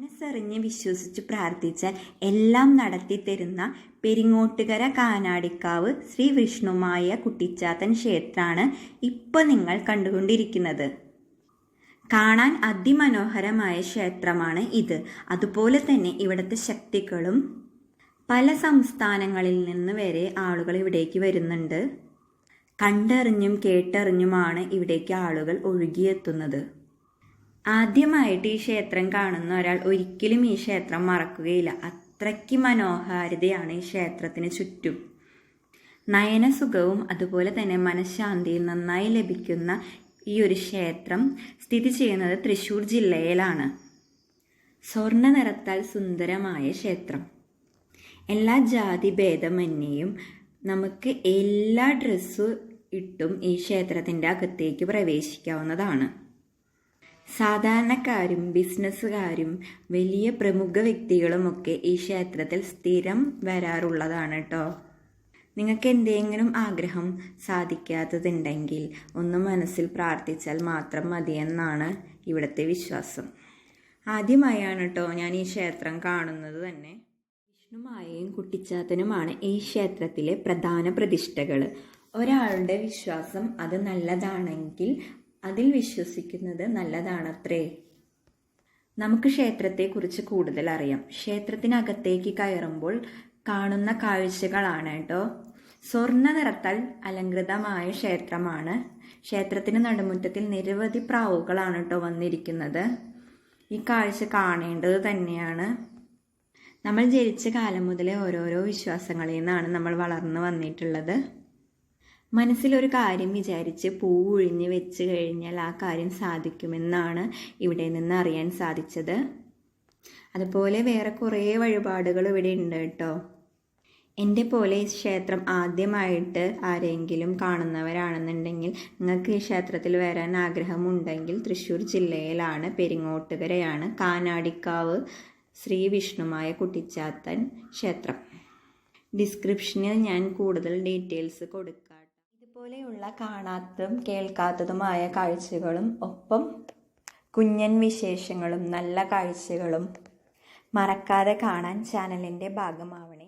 മനസ്സറിഞ്ഞ് വിശ്വസിച്ച് പ്രാർത്ഥിച്ചാൽ എല്ലാം നടത്തിത്തരുന്ന പെരിങ്ങോട്ടുകര കാനാടിക്കാവ് ശ്രീ വിഷ്ണുമായ കുട്ടിച്ചാത്തൻ ക്ഷേത്രമാണ് ഇപ്പോൾ നിങ്ങൾ കണ്ടുകൊണ്ടിരിക്കുന്നത്. കാണാൻ അതിമനോഹരമായ ക്ഷേത്രമാണ് ഇത്. അതുപോലെ തന്നെ ഇവിടുത്തെ ശക്തികളും പല സംസ്ഥാനങ്ങളിൽ നിന്ന് വരെ ആളുകൾ ഇവിടേക്ക് വരുന്നുണ്ട്. കണ്ടറിഞ്ഞും കേട്ടറിഞ്ഞുമാണ് ഇവിടേക്ക് ആളുകൾ ഒഴുകിയെത്തുന്നത്. ആദ്യമായിട്ട് ഈ ക്ഷേത്രം കാണുന്ന ഒരാൾ ഒരിക്കലും ഈ ക്ഷേത്രം മറക്കുകയില്ല. അത്രയ്ക്ക് മനോഹാരിതയാണ് ഈ ക്ഷേത്രത്തിന് ചുറ്റും. നയനസുഖവും അതുപോലെ തന്നെ മനഃശാന്തിയും നന്നായി ലഭിക്കുന്ന ഈ ഒരു ക്ഷേത്രം സ്ഥിതി ചെയ്യുന്നത് തൃശ്ശൂർ ജില്ലയിലാണ്. സ്വർണ നിറത്താൽ സുന്ദരമായ ക്ഷേത്രം. എല്ലാ ജാതി ഭേദമന്യേയും നമുക്ക് എല്ലാ ഡ്രസ്സും ഇട്ടും ഈ ക്ഷേത്രത്തിന്റെ അകത്തേക്ക് പ്രവേശിക്കാവുന്നതാണ്. സാധാരണക്കാരും ബിസിനസ്സുകാരും വലിയ പ്രമുഖ വ്യക്തികളുമൊക്കെ ഈ ക്ഷേത്രത്തിൽ സ്ഥിരം വരാറുള്ളതാണ് കേട്ടോ നിങ്ങൾക്ക് എന്തെങ്കിലും ആഗ്രഹം സാധിക്കാത്തതുണ്ടെങ്കിൽ ഒന്ന് മനസ്സിൽ പ്രാർത്ഥിച്ചാൽ മാത്രം മതിയെന്നാണ് ഇവിടുത്തെ വിശ്വാസം. ആദ്യമായാണ് കേട്ടോ ഞാൻ ഈ ക്ഷേത്രം കാണുന്നത് തന്നെ. വിഷ്ണുമായയും കുട്ടിച്ചാത്തനുമാണ് ഈ ക്ഷേത്രത്തിലെ പ്രധാന പ്രതിഷ്ഠകൾ ഒരാളുടെ വിശ്വാസം അത് നല്ലതാണെങ്കിൽ അതിൽ വിശ്വസിക്കുന്നത് നല്ലതാണത്രേ. നമുക്ക് ക്ഷേത്രത്തെക്കുറിച്ച് കൂടുതൽ അറിയാം. ക്ഷേത്രത്തിനകത്തേക്ക് കയറുമ്പോൾ കാണുന്ന കാഴ്ചകളാണ് കേട്ടോ. സ്വർണ നിറത്താൽ അലങ്കൃതമായ ക്ഷേത്രമാണ്. ക്ഷേത്രത്തിന് നടുമുറ്റത്തിൽ നിരവധി പ്രാവുകളാണ് കേട്ടോ വന്നിരിക്കുന്നത്. ഈ കാഴ്ച കാണേണ്ടത് തന്നെയാണ്. നമ്മൾ ജനിച്ച കാലം മുതലേ ഓരോരോ വിശ്വാസങ്ങളിൽ നിന്നാണ് നമ്മൾ വളർന്നു വന്നിട്ടുള്ളത്. മനസ്സിലൊരു കാര്യം വിചാരിച്ച് പൂവുഴിഞ്ഞ് വെച്ച് കഴിഞ്ഞാൽ ആ കാര്യം സാധിക്കുമെന്നാണ് ഇവിടെ നിന്ന് അറിയാൻ സാധിച്ചത്. അതുപോലെ വേറെ കുറേ വഴിപാടുകൾ ഇവിടെ ഉണ്ട് കേട്ടോ. എന്റെ പോലെ ഈ ക്ഷേത്രം ആദ്യമായിട്ട് ആരെങ്കിലും കാണുന്നവരാണെന്നുണ്ടെങ്കിൽ നിങ്ങൾക്ക് ഈ ക്ഷേത്രത്തിൽ വരാൻ ആഗ്രഹമുണ്ടെങ്കിൽ തൃശ്ശൂർ ജില്ലയിലാണ് പെരിങ്ങോട്ടുകരയാണ് കാനാടിക്കാവ് ശ്രീ വിഷ്ണുമായ കുട്ടിച്ചാത്തൻ ക്ഷേത്രം. ഡിസ്ക്രിപ്ഷനിൽ ഞാൻ കൂടുതൽ ഡീറ്റെയിൽസ് കൊടുക്കാം. ഇതുപോലെയുള്ള കാണാത്തതും കേൾക്കാത്തതുമായ കാഴ്ചകളും ഒപ്പം കുഞ്ഞൻ വിശേഷങ്ങളും നല്ല കാഴ്ചകളും മറക്കാതെ കാണാൻ ചാനലിന്റെ ഭാഗമാവണം.